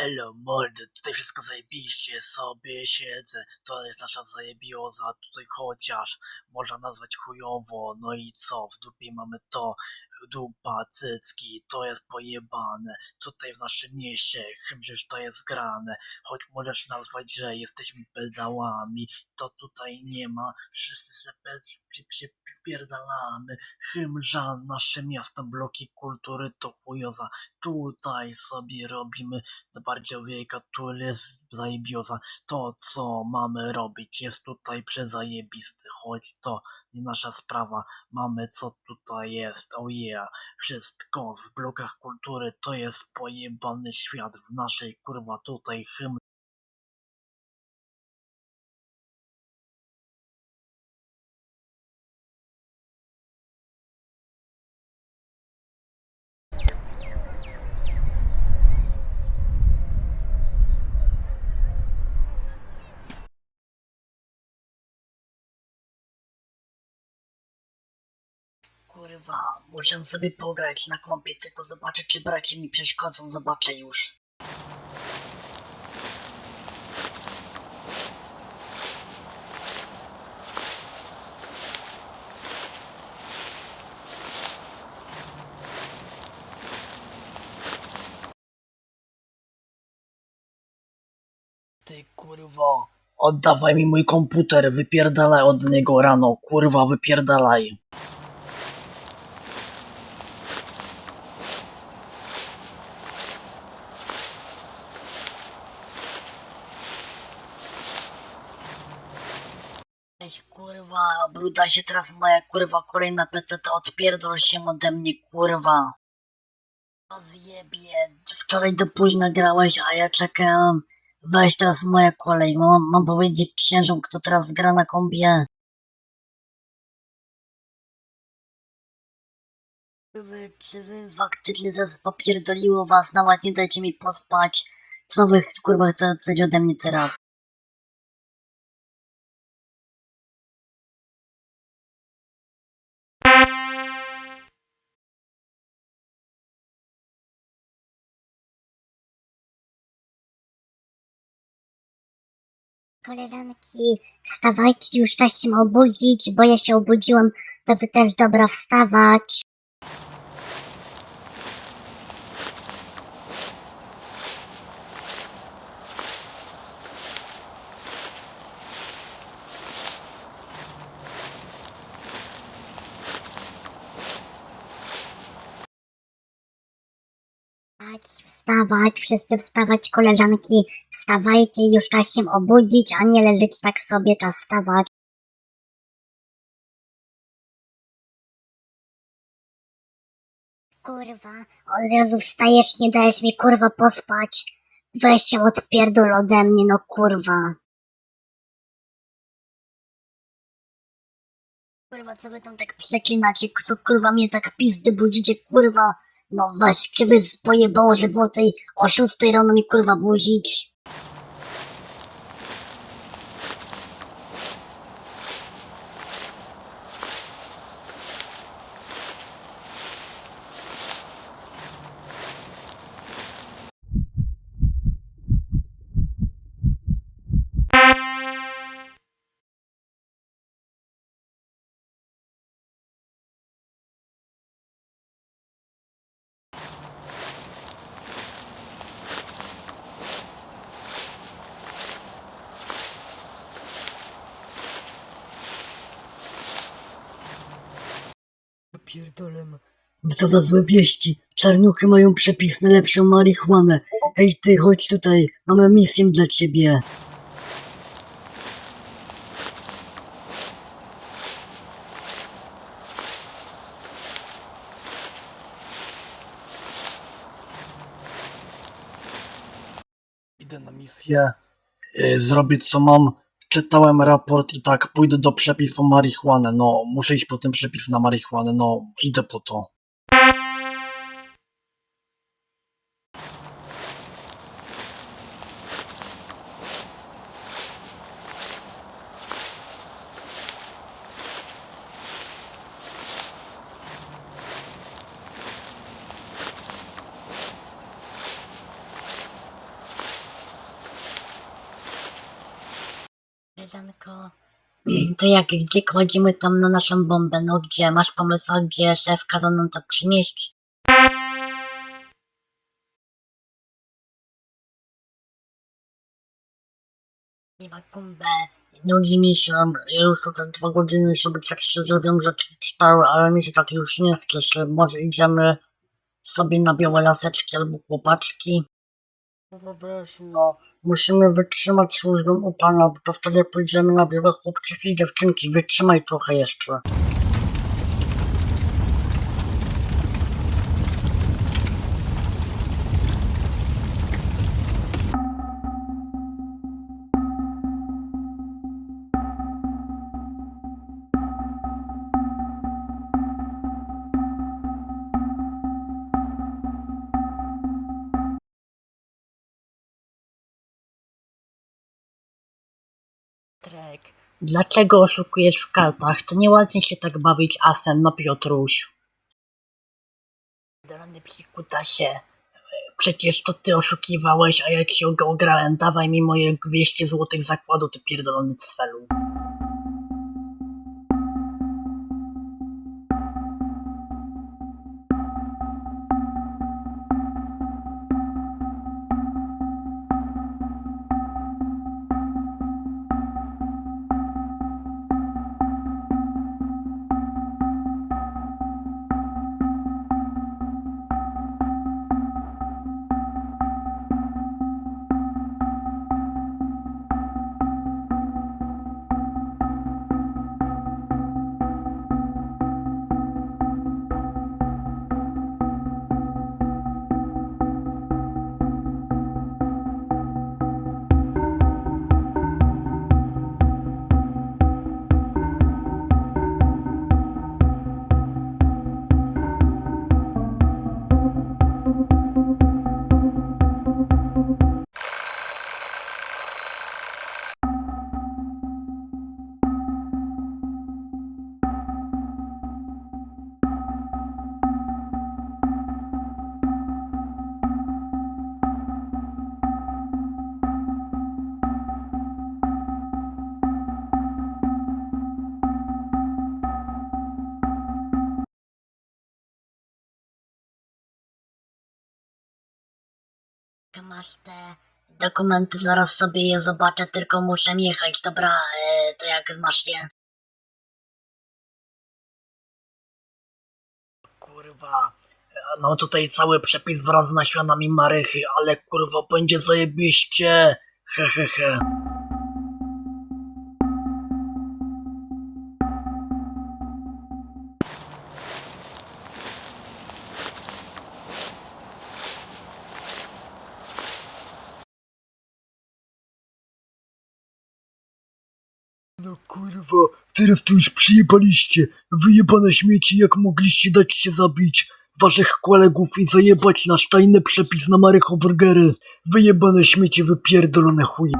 Elo mordy, tutaj wszystko zajebiście, sobie siedzę, to jest nasza zajebioza, tutaj chociaż można nazwać chujowo, no i co, w dupie mamy to, dupa, cycki, to jest pojebane, tutaj w naszym mieście, chymżyż to jest grane, choć możesz nazwać, że jesteśmy pedałami, to tutaj nie ma, wszyscy se pie- pierdalamy, chymża, nasze miasto, bloki kultury to chujoza, tutaj sobie robimy bardziej wiejka, tu jest zajebioza. To, co mamy robić, jest tutaj przezajebisty, choć to nie nasza sprawa. Mamy, co tutaj jest, oh yeah. Wszystko w blokach kultury to jest pojebany świat. W naszej, kurwa, tutaj hymn Kurwa, muszę sobie pograć na kompie, tylko zobaczę, czy bracie mi przeszkodzą, zobaczę już. Ty kurwo, oddawaj mi mój komputer, wypierdalaj od niego rano, kurwa, wypierdalaj. Weź kurwa, bruda się teraz moja kurwa kolejna PC, to odpierdol się ode mnie kurwa. Rozjebie, wczoraj do późna grałeś, a ja czekałem. Weź teraz moja kolej, mam, mam powiedzieć księżom, kto teraz gra na kombie. Czy wy, czy wy faktycznie zes popierdoliło was, nawet nie dajcie mi pospać. Co wy kurwa chcecie ode mnie teraz? Koleżanki, wstawajcie, już czas się obudzić, bo ja się obudziłam, to wy też dobra wstawać. Wstawać, wszyscy wstawać, koleżanki, wstawajcie, już czas się obudzić, a nie leżeć tak sobie, czas wstawać. Kurwa, od razu wstajesz, nie dajesz mi kurwa pospać. Weź się odpierdol ode mnie, no kurwa. Kurwa, co wy tam tak przeklinacie, co kurwa mnie tak pizdy budzicie, kurwa. No was czy wy pojebało, że było tej o 6 rano mi kurwa budzić. Pierdolę. Co za złe wieści. Czarnuchy mają przepis na lepszą marihuanę. Hej ty, chodź tutaj. Mamy misję dla ciebie. Idę na misję. y, Zrobić co mam. Czytałem raport i tak pójdę do przepis po marihuanę. No, muszę iść po ten przepis na marihuanę. No, idę po to. Koleżanko, to jak, gdzie kładziemy tam na naszą bombę? No gdzie? Masz pomysł, gdzie szef kazał nam to przynieść? Nie ma kumbę. Nudzi mi się, ja już tutaj dwa godziny sobie tak szczerze wiem, że czytały, ale mi się tak już nie chce się. Może idziemy sobie na białe laseczki albo chłopaczki? No wiesz, no, musimy wytrzymać służbę u pana, bo to wtedy pójdziemy na białe chłopczyki i dziewczynki. Wytrzymaj trochę jeszcze. Dlaczego oszukujesz w kartach? To nieładnie się tak bawić asem, no Piotruś. Dolany psikutasie. Przecież to ty oszukiwałeś, a ja ci go ograłem. Dawaj mi moje 200 złotych zakładu, ty pierdolony Masz te dokumenty, zaraz sobie je zobaczę, tylko muszę jechać. Dobra, e, to jak masz je? Kurwa, e, mam tutaj cały przepis wraz z nasionami marychy, ale kurwa będzie zajebiście. He he he. No kurwa, teraz to już przyjebaliście. Wyjebane śmieci, jak mogliście dać się zabić waszych kolegów i zajebać nasz tajny przepis na marychoburgery. Wyjebane śmieci, wypierdolone chuje.